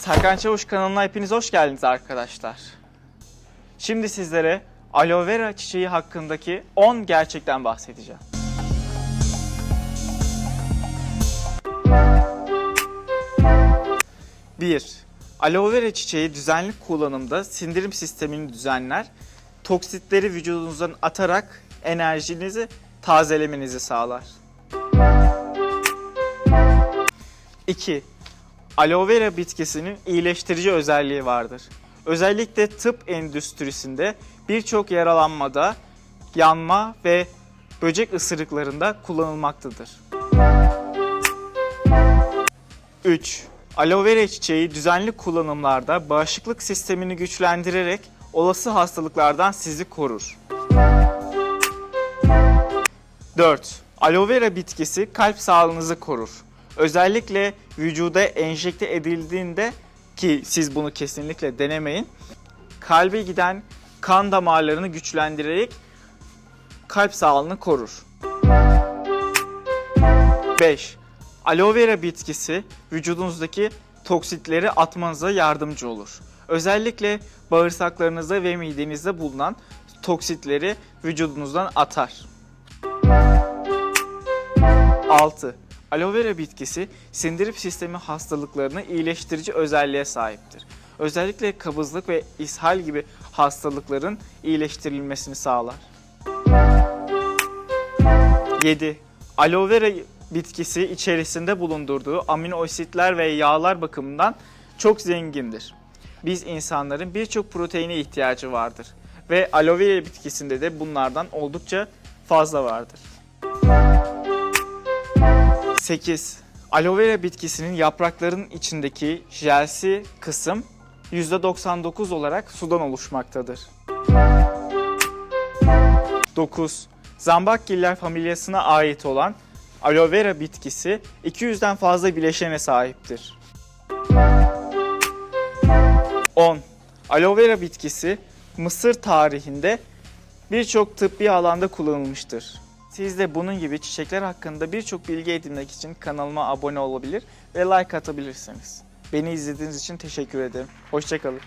Serkan Çavuş kanalına hepiniz hoş geldiniz arkadaşlar. Şimdi sizlere aloe vera çiçeği hakkındaki 10 gerçekten bahsedeceğim. Bir, Aloe vera çiçeği düzenli kullanımda sindirim sistemini düzenler, toksitleri vücudunuzdan atarak enerjinizi tazelemenizi sağlar. 2. Aloe vera bitkisinin iyileştirici özelliği vardır. Özellikle tıp endüstrisinde birçok yaralanmada, yanma ve böcek ısırıklarında kullanılmaktadır. 3. Aloe vera çiçeği düzenli kullanımlarda bağışıklık sistemini güçlendirerek olası hastalıklardan sizi korur. 4. Aloe vera bitkisi kalp sağlığınızı korur. Özellikle vücuda enjekte edildiğinde ki siz bunu kesinlikle denemeyin. Kalbe giden kan damarlarını güçlendirerek kalp sağlığını korur. 5. Aloe vera bitkisi vücudunuzdaki toksitleri atmanıza yardımcı olur. Özellikle bağırsaklarınızda ve midenizde bulunan toksitleri vücudunuzdan atar. 6. Aloe vera bitkisi sindirim sistemi hastalıklarını iyileştirici özelliğe sahiptir. Özellikle kabızlık ve ishal gibi hastalıkların iyileştirilmesini sağlar. 7. Aloe vera bitkisi içerisinde bulundurduğu amino asitler ve yağlar bakımından çok zengindir. Biz insanların birçok proteine ihtiyacı vardır ve aloe vera bitkisinde de bunlardan oldukça fazla vardır. 8. Aloe vera bitkisinin yapraklarının içindeki jelsi kısım %99 olarak sudan oluşmaktadır. 9. Zambakgiller familyasına ait olan aloe vera bitkisi 200'den fazla bileşene sahiptir. 10. Aloe vera bitkisi Mısır tarihinde birçok tıbbi alanda kullanılmıştır. Siz de bunun gibi çiçekler hakkında birçok bilgi edinmek için kanalıma abone olabilir ve like atabilirsiniz. Beni izlediğiniz için teşekkür ederim. Hoşçakalın.